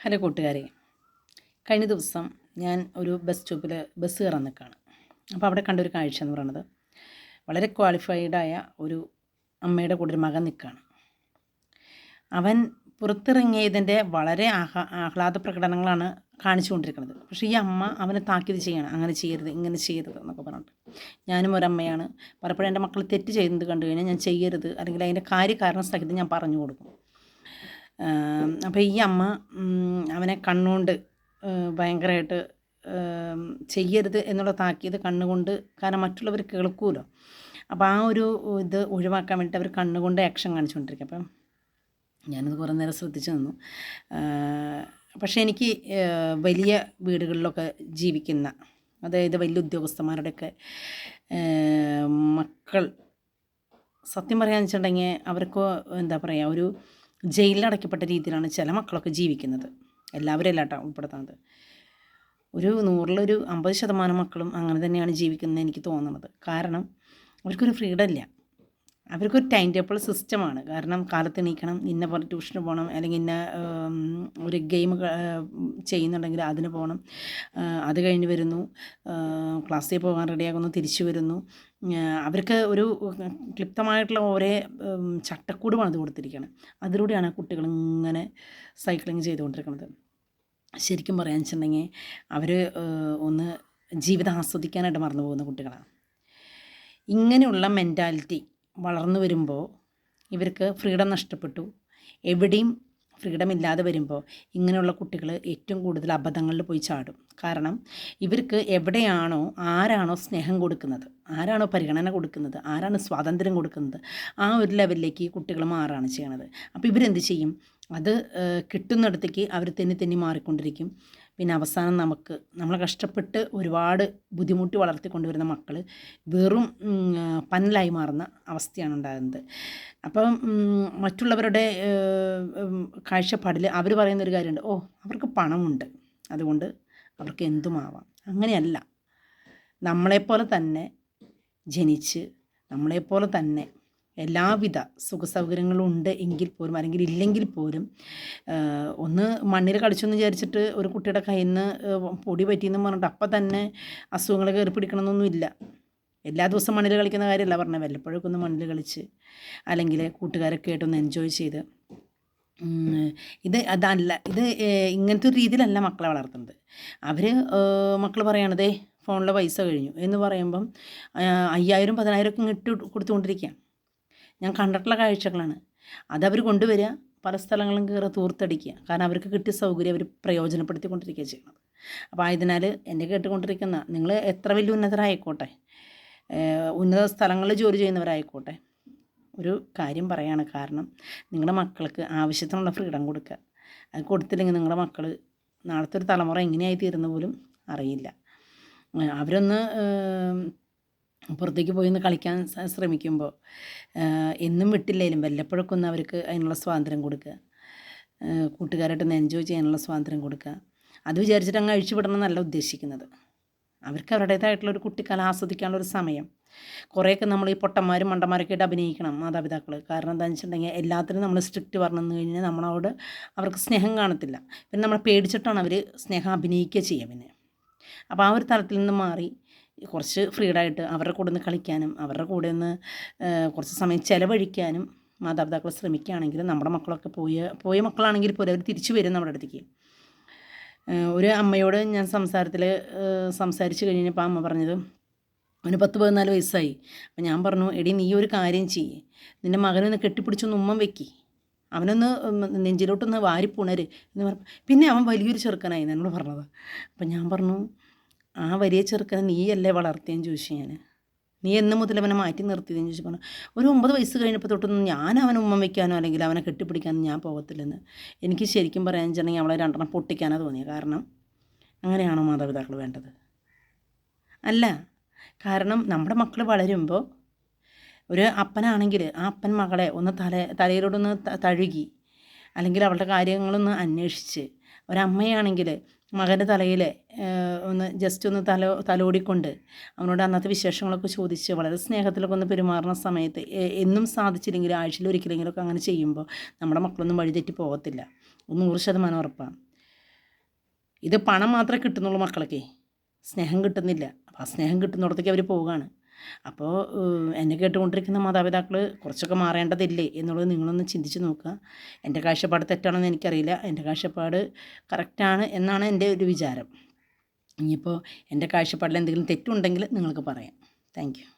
Hello കൂട്ടുകാരെ കഴിഞ്ഞ ദിവസം ഞാൻ ഒരു ബസ് സ്റ്റോപ്പിൽ ബസ് കയറാൻ നിൽക്കുകയാണ്. അപ്പോൾ അവിടെ കണ്ട ഒരു കാഴ്ച എന്ന് പറയുന്നത് വളരെ ക്വാളിഫൈഡായ ഒരു അമ്മയുടെ കൂടെ ഒരു മകൻ നിൽക്കുകയാണ്. അവൻ പുറത്തിറങ്ങിയതിന്റെ വളരെ ആഹ്ലാ ആഹ്ലാദ പ്രകടനങ്ങളാണ് കാണിച്ചുകൊണ്ടിരിക്കുന്നത്. പക്ഷേ ഈ അമ്മ അവനെ താക്കീത് ചെയ്യണം. അങ്ങനെ ചെയ്യരുത് ഇങ്ങനെ ചെയ്യരുത് എന്നൊക്കെ പറഞ്ഞിട്ട്. ഞാനും ഒരമ്മയാണ് പലപ്പോഴും എന്റെ മക്കൾ തെറ്റ് ചെയ്യുന്നത് കണ്ടു കഴിഞ്ഞാൽ ഞാൻ ചെയ്യരുത് അല്ലെങ്കിൽ അതിന്റെ കാര്യകാരണ സഹിതം ഞാൻ പറഞ്ഞു കൊടുക്കും. അപ്പോൾ ഈ അമ്മ അവനെ കണ്ണുകൊണ്ട് ഭയങ്കരമായിട്ട് ചെയ്യരുത് എന്നുള്ള താക്കീത് കണ്ണുകൊണ്ട് കാരണം മറ്റുള്ളവർ കേൾക്കുമല്ലോ അപ്പോൾ ആ ഒരു ഇത് ഒഴിവാക്കാൻ വേണ്ടിയിട്ട് അവർ കണ്ണുകൊണ്ട് ആക്ഷൻ കാണിച്ചുകൊണ്ടിരിക്കും. അപ്പം ഞാനത് കുറേ നേരം ശ്രദ്ധിച്ചു നിന്നു. പക്ഷേ എനിക്ക് വലിയ വീടുകളിലൊക്കെ ജീവിക്കുന്ന അതായത് വലിയ ഉദ്യോഗസ്ഥന്മാരുടെയൊക്കെ മക്കൾ സത്യം പറയാന്ന് വെച്ചിട്ടുണ്ടെങ്കിൽ അവർക്ക് എന്താ പറയുക ഒരു ജയിലിൽ അടയ്ക്കപ്പെട്ട രീതിയിലാണ് ചില മക്കളൊക്കെ ജീവിക്കുന്നത്. എല്ലാവരും കേട്ടോ ഉൾപ്പെടുത്തുന്നത് ഒരു നൂറിലൊരു അമ്പത് ശതമാനം മക്കളും അങ്ങനെ തന്നെയാണ് ജീവിക്കുന്നത് എനിക്ക് തോന്നുന്നത് കാരണം അവർക്കൊരു ഫ്രീഡം ഇല്ല. അവർക്കൊരു ടൈം ടേബിൾ സിസ്റ്റമാണ് കാരണം കാലത്ത് എണീക്കണം ഇന്ന പോലെ ട്യൂഷന് പോകണം അല്ലെങ്കിൽ ഇന്ന ഒരു ഗെയിം ചെയ്യുന്നുണ്ടെങ്കിൽ അതിന് പോകണം അത് കഴിഞ്ഞ് വരുന്നു. ക്ലാസ്സിൽ പോകാൻ റെഡിയാകുന്നു തിരിച്ചു വരുന്നു. അവർക്ക് ഒരു ക്ലിപ്തമായിട്ടുള്ള ഒരേ ചട്ടക്കൂടുമാണ് ചട്ടക്കൂട് പണിത് കൊടുത്തിരിക്കുകയാണ് അതിലൂടെയാണ് കുട്ടികൾ ഇങ്ങനെ സൈക്ലിങ് ചെയ്തുകൊണ്ടിരിക്കുന്നത്. ശരിക്കും പറയാൻ വെച്ചിട്ടുണ്ടെങ്കിൽ അവർ ഒന്ന് ജീവിതം ആസ്വദിക്കാനായിട്ട് മറന്നു പോകുന്ന കുട്ടികളാണ്. ഇങ്ങനെയുള്ള മെന്റാലിറ്റി വളർന്നു വരുമ്പോൾ ഇവർക്ക് ഫ്രീഡം നഷ്ടപ്പെട്ടു. എവിടെയും ഫ്രീഡം ഇല്ലാതെ വരുമ്പോൾ ഇങ്ങനെയുള്ള കുട്ടികൾ ഏറ്റവും കൂടുതൽ അബദ്ധങ്ങളിൽ പോയി ചാടും. കാരണം ഇവർക്ക് എവിടെയാണോ ആരാണോ സ്നേഹം കൊടുക്കുന്നത് ആരാണോ പരിഗണന കൊടുക്കുന്നത് ആരാണ് സ്വാതന്ത്ര്യം കൊടുക്കുന്നത് ആ ഒരു ലെവലിലേക്ക് കുട്ടികൾ മാറുകയാണ് ചെയ്യണത്. അപ്പോൾ ഇവരെന്ത് ചെയ്യും? അത് കിട്ടുന്നിടത്തേക്ക് അവർ തെന്നി തെന്നി മാറിക്കൊണ്ടിരിക്കും. പിന്നെ അവസാനം നമുക്ക് നമ്മൾ കഷ്ടപ്പെട്ട് ഒരുപാട് ബുദ്ധിമുട്ടി വളർത്തിക്കൊണ്ടുവരുന്ന മക്കൾ വെറും പന്നലായി മാറുന്ന അവസ്ഥയാണ് ഉണ്ടാകുന്നത്. അപ്പം മറ്റുള്ളവരുടെ കാഴ്ചപ്പാടിൽ അവർ പറയുന്ന ഒരു കാര്യമുണ്ട് ഓ അവർക്ക് പണമുണ്ട്. അതുകൊണ്ട് അവർക്ക് എന്തുമാവാം അങ്ങനെയല്ല. നമ്മളെപ്പോലെ തന്നെ ജനിച്ച് നമ്മളെപ്പോലെ തന്നെ എല്ലാവിധ സുഖസൗകര്യങ്ങളും ഉണ്ട് എങ്കിൽ പോലും അല്ലെങ്കിൽ ഇല്ലെങ്കിൽ പോലും ഒന്ന് മണ്ണിൽ കളിച്ചെന്ന് വിചാരിച്ചിട്ട് ഒരു കുട്ടിയുടെ കയ്യിൽ നിന്ന് പൊടി പറ്റിയെന്ന് പറഞ്ഞിട്ട് അപ്പം തന്നെ അസുഖങ്ങൾ കയറി പിടിക്കണമെന്നൊന്നുമില്ല എല്ലാ ദിവസവും മണ്ണിൽ കളിക്കുന്ന കാര്യമല്ല പറഞ്ഞത് വല്ലപ്പോഴൊക്കെ ഒന്ന് മണ്ണിൽ കളിച്ച് അല്ലെങ്കിൽ കൂട്ടുകാരൊക്കെ ആയിട്ടൊന്ന് എൻജോയ് ചെയ്ത് ഇത് അതല്ല ഇത് ഇങ്ങനത്തെ ഒരു രീതിയിലല്ല മക്കളെ വളർത്തുന്നത്. അവർ മക്കൾ പറയണതേ ഫോണിലെ പൈസ കഴിഞ്ഞു എന്ന് പറയുമ്പം അയ്യായിരം പതിനായിരം ഒക്കെ ഇട്ട് കൊടുത്തുകൊണ്ടിരിക്കുകയാണ്. ഞാൻ കണ്ടിട്ടുള്ള കാഴ്ചകളാണ്. അതവർ കൊണ്ടുവരിക പല സ്ഥലങ്ങളും കയറി തൂർത്തടിക്കുക. കാരണം അവർക്ക് കിട്ടിയ സൗകര്യം അവർ പ്രയോജനപ്പെടുത്തിക്കൊണ്ടിരിക്കുക ചെയ്യുന്നത്. അപ്പോൾ ആയതിനാൽ എന്നെ കേട്ടുകൊണ്ടിരിക്കുന്ന നിങ്ങൾ എത്ര വലിയ ഉന്നതരായിക്കോട്ടെ ഉന്നത സ്ഥലങ്ങളിൽ ജോലി ചെയ്യുന്നവരായിക്കോട്ടെ ഒരു കാര്യം പറയാണ്. കാരണം നിങ്ങളുടെ മക്കൾക്ക് ആവശ്യത്തിനുള്ള ഫ്രീഡം കൊടുക്കുക. അത് കൊടുത്തില്ലെങ്കിൽ നിങ്ങളുടെ മക്കൾ നാളത്തെ ഒരു തലമുറ എങ്ങനെയായി തീരുന്ന പോലും അറിയില്ല. അവരൊന്ന് പുറത്തേക്ക് പോയി ഒന്ന് കളിക്കാൻ ശ്രമിക്കുമ്പോൾ എന്നും വിട്ടില്ലേലും വല്ലപ്പോഴൊക്കെ ഒന്ന് അവർക്ക് അതിനുള്ള സ്വാതന്ത്ര്യം കൊടുക്കുക. കൂട്ടുകാരായിട്ടൊന്ന് എൻജോയ് ചെയ്യാനുള്ള സ്വാതന്ത്ര്യം കൊടുക്കുക. അത് വിചാരിച്ചിട്ട് അങ്ങ് അഴിച്ചുവിടണം എന്നല്ല ഉദ്ദേശിക്കുന്നത്. അവർക്ക് അവരുടേതായിട്ടുള്ള ഒരു കുട്ടിക്കാലം ആസ്വദിക്കാനുള്ള ഒരു സമയം. കുറേയൊക്കെ നമ്മൾ ഈ പൊട്ടന്മാരും മണ്ടന്മാരൊക്കെ ആയിട്ട് അഭിനയിക്കണം മാതാപിതാക്കൾ കാരണം എന്താണെന്ന് വെച്ചിട്ടുണ്ടെങ്കിൽ എല്ലാത്തിനും നമ്മൾ സ്ട്രിക്റ്റ് പറഞ്ഞു കഴിഞ്ഞാൽ നമ്മളോട് അവർക്ക് സ്നേഹം കാണത്തില്ല. പിന്നെ നമ്മളെ പേടിച്ചിട്ടാണ് അവർ സ്നേഹം അഭിനയിക്കുക ചെയ്യുക പിന്നെ. അപ്പോൾ ആ ഒരു തലത്തിൽ നിന്ന് മാറി കുറച്ച് ഫ്രീഡായിട്ട് അവരുടെ കൂടെ നിന്ന് കളിക്കാനും അവരുടെ കൂടെ നിന്ന് കുറച്ച് സമയം ചിലവഴിക്കാനും മാതാപിതാക്കൾ ശ്രമിക്കുകയാണെങ്കിൽ നമ്മുടെ മക്കളൊക്കെ പോയ പോയ മക്കളാണെങ്കിൽ പോലും അവർ തിരിച്ചു വരും നമ്മുടെ അടുത്തേക്ക്. ഒരു അമ്മയോട് ഞാൻ സംസാരത്തിൽ സംസാരിച്ച് കഴിഞ്ഞപ്പോൾ അമ്മ പറഞ്ഞത് അവന് പത്ത് പതിനാല് വയസ്സായി. അപ്പം ഞാൻ പറഞ്ഞു എടി നീ ഒരു കാര്യം ചെയ്യേ. നിന്റെ മകനൊന്ന് കെട്ടിപ്പിടിച്ചൊന്ന് ഉമ്മം വെക്കി. അവനൊന്ന് നെഞ്ചിലോട്ടൊന്ന് വാരിപ്പുണര്. എന്ന് പറഞ്ഞു. പിന്നെ അവൻ വലിയൊരു ചെറുക്കനായി എന്നോട് പറഞ്ഞത്. അപ്പം ഞാൻ പറഞ്ഞു ആ വലിയ ചെറുക്കനെ നീയല്ലേ വളർത്തിയെന്ന് ചോദിച്ചു ഞാൻ നീ എന്ന് മുതൽ അവനെ മാറ്റി നിർത്തിയതെന്ന് ചോദിച്ചു പറഞ്ഞു. ഒരു ഒമ്പത് വയസ്സ് കഴിഞ്ഞപ്പോൾ തൊട്ടൊന്നും ഞാൻ അവനെ ഉമ്മ വയ്ക്കാനോ അല്ലെങ്കിൽ അവനെ കെട്ടിപ്പിടിക്കാനോ ഞാൻ പോകത്തില്ലെന്ന്. എനിക്ക് ശരിക്കും പറയാൻ വെച്ചിട്ടുണ്ടെങ്കിൽ അവളെ രണ്ടെണ്ണം പൊട്ടിക്കാനാ തോന്നിയത് കാരണം അങ്ങനെയാണോ മാതാപിതാക്കൾ വേണ്ടത്? അല്ല കാരണം നമ്മുടെ മക്കൾ വളരുമ്പോൾ ഒരു അപ്പനാണെങ്കിൽ ആ അപ്പൻ മകളെ ഒന്ന് തല തലയിലോടൊന്ന് തഴുകി അല്ലെങ്കിൽ അവളുടെ കാര്യങ്ങളൊന്ന് അന്വേഷിച്ച് ഒരമ്മയാണെങ്കിൽ മകന്റെ തലയിൽ ഒന്ന് ജസ്റ്റ് ഒന്ന് തല തലോടിക്കൊണ്ട് അവനോട് അന്നത്തെ വിശേഷങ്ങളൊക്കെ ചോദിച്ച് വളരെ സ്നേഹത്തിലൊക്കെ ഒന്ന് പെരുമാറുന്ന സമയത്ത് എന്നും സാധിച്ചില്ലെങ്കിൽ ആഴ്ചയിൽ ഒരിക്കലെങ്കിലൊക്കെ അങ്ങനെ ചെയ്യുമ്പോൾ നമ്മുടെ മക്കളൊന്നും വഴിതെറ്റി പോകത്തില്ല. നൂറ് ശതമാനം ഉറപ്പാണ്. ഇത് പണം മാത്രമേ കിട്ടുന്നുള്ളൂ മക്കളൊക്കെ സ്നേഹം കിട്ടുന്നില്ല. അപ്പോൾ ആ സ്നേഹം കിട്ടുന്നിടത്തേക്ക് അവർ പോവുകയാണ് അപ്പോൾ എന്നെ കേട്ടുകൊണ്ടിരിക്കുന്ന മാതാപിതാക്കൾ കുറച്ചൊക്കെ മാറേണ്ടതില്ലേ എന്നുള്ളത് നിങ്ങളൊന്ന് ചിന്തിച്ച് നോക്കുക. എന്റെ കാഴ്ചപ്പാട് തെറ്റാണെന്ന് എനിക്കറിയില്ല. എന്റെ കാഴ്ചപ്പാട് കറക്റ്റാണ് എന്നാണ് എന്റെ ഒരു വിചാരം. ഇനിയിപ്പോൾ എന്റെ കാഴ്ചപ്പാടിൽ എന്തെങ്കിലും തെറ്റുണ്ടെങ്കിൽ നിങ്ങൾക്ക് പറയാം. താങ്ക്